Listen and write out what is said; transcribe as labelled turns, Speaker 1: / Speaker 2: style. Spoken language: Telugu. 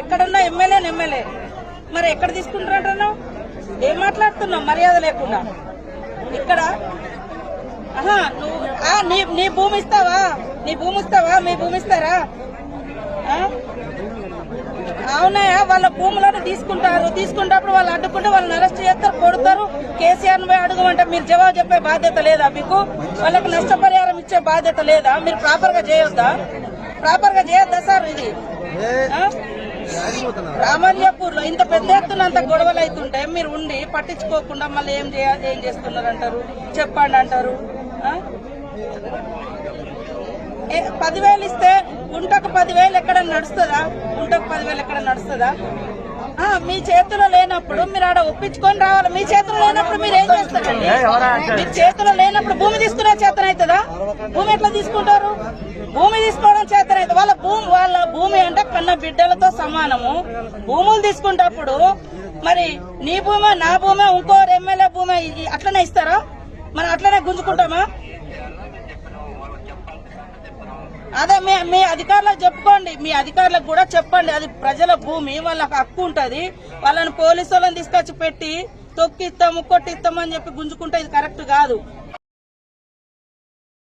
Speaker 1: ఎక్కడున్నా ఎమ్మెల్యే ఎమ్మెల్యే. మరి ఎక్కడ తీసుకుంటారంటున్నావు ఏం మాట్లాడుతున్నావు? మర్యాద లేకుండా. ఇక్కడ? ఆహా నువ్వు నీ నీ భూమి ఇస్తావా? నీ భూమి ఇస్తావా? మీ భూమి ఇస్తారా? అవునాయా వాళ్ళ భూములను తీసుకుంటారు. తీసుకుంటప్పుడు వాళ్ళు అడ్డుకుంటే వాళ్ళని అరెస్ట్ చేస్తారు కొడతారు. కేసీఆర్ పోయి అడుగుమంటే మీరు జవాబు చెప్పే బాధ్యత లేదా మీకు? వాళ్ళకి నష్టపరిహారం ఇచ్చే బాధ్యత లేదా? మీరు ప్రాపర్గా చేయొద్దా? ప్రాపర్గా చేయొద్దా సార్ ఇది? ఆ? రామల్యాపూర్లో ఇంత పెద్ద ఎత్తున అంత గొడవలు అవుతుంటే మీరు ఉండి పట్టించుకోకుండా మళ్ళీ ఏం చేయాలి ఏం చేస్తున్నారు అంటారు. చెప్పండి అంటారు పదివేలు ఇస్తే గుంటకు పదివేలు ఎక్కడ నడుస్తుందా? గుంటకు పదివేలు ఎక్కడ నడుస్తుందా? మీ చేతిలో లేనప్పుడు మీరు ఆడ ఒప్పించుకొని రావాలి. మీ చేతిలో లేనప్పుడు మీరు ఏం చేస్తారండి? మీ చేతిలో లేనప్పుడు భూమి భూమి ఎట్లా తీసుకుంటారు? భూమి తీసుకోవడం చేతన వాళ్ళ భూమి వాళ్ళ భూమి అంటే కన్న బిడ్డలతో సమానము. భూములు తీసుకుంటప్పుడు మరి నీ భూమే నా భూమే ఇంకో ఎమ్మెల్యే భూమి అట్లనే ఇస్తారా? మనం అట్లనే గుంజుకుంటామా? అదే మీ మీ అధికారులకు చెప్పుకోండి. మీ అధికారులకు కూడా చెప్పండి. అది ప్రజల భూమి వాళ్ళకి హక్కు ఉంటుంది. వాళ్ళని పోలీసు వాళ్ళని తీసుకొచ్చి పెట్టి తొక్కిస్తాము కొట్టిస్తాము అని చెప్పి గుంజుకుంటే ఇది కరెక్ట్ కాదు.